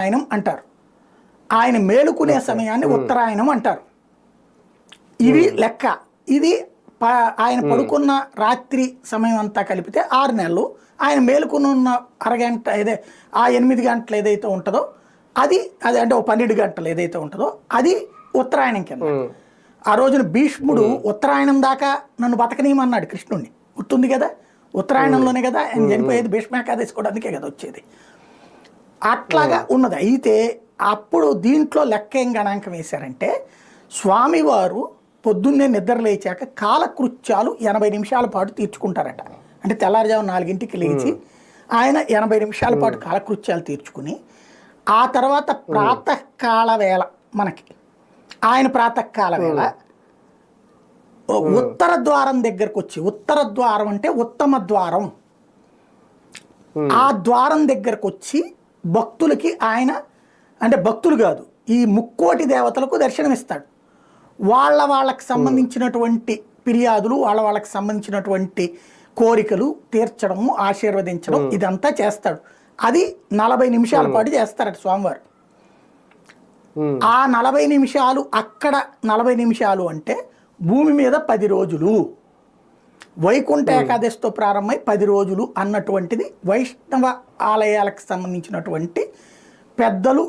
ఆయనం అంటారు. ఆయన మేలుకునే సమయాన్ని ఉత్తరాయణం అంటారు. ఇవి లెక్క. ఇది ఆయన పడుకున్న రాత్రి సమయం అంతా కలిపితే ఆరు నెలలు. ఆయన మేలుకుని ఉన్న అరగంట ఏదే ఆ ఎనిమిది గంటలు ఏదైతే ఉంటుందో అది అది అంటే ఓ పన్నెండు గంటలు ఏదైతే ఉంటుందో అది ఉత్తరాయణం కింద. ఆ రోజున భీష్ముడు ఉత్తరాయణం దాకా నన్ను బతకనీయమన్నాడు కృష్ణుడిని గుర్తుంది కదా? ఉత్తరాయణంలోనే కదా? ఆయన చనిపోయేది భీష్మేకాదశి కూడా అందుకే కదా వచ్చేది. అట్లాగా ఉన్నది. అయితే అప్పుడు దీంట్లో లెక్క ఏం గణాంకం వేశారంటే స్వామివారు పొద్దున్నే నిద్ర లేచాక కాలకృత్యాలు ఎనభై నిమిషాల పాటు తీర్చుకుంటారట. అంటే తెల్లారుజాము నాలుగింటికి లేచి ఆయన ఎనభై నిమిషాల పాటు కాలకృత్యాలు తీర్చుకుని ఆ తర్వాత ప్రాతకాల వేళ మనకి ఆయన ప్రాతకాల వేళ ఉత్తర ద్వారం దగ్గరకు వచ్చి ఉత్తర ద్వారం అంటే ఉత్తమ ద్వారం. ఆ ద్వారం దగ్గరకు వచ్చి భక్తులకి ఆయన అంటే భక్తులు కాదు ఈ ముక్కోటి దేవతలకు దర్శనమిస్తాడు. వాళ్ళ వాళ్ళకి సంబంధించినటువంటి ఫిర్యాదులు వాళ్ళ వాళ్ళకి సంబంధించినటువంటి కోరికలు తీర్చడము ఆశీర్వదించడం ఇదంతా చేస్తాడు. అది నలభై నిమిషాల పాటు చేస్తారట స్వామివారు. ఆ నలభై నిమిషాలు అక్కడ నలభై నిమిషాలు అంటే భూమి మీద పది రోజులు. వైకుంఠ ఏకాదశితో ప్రారంభమై పది రోజులు అన్నటువంటిది వైష్ణవ ఆలయాలకు సంబంధించినటువంటి పెద్దలు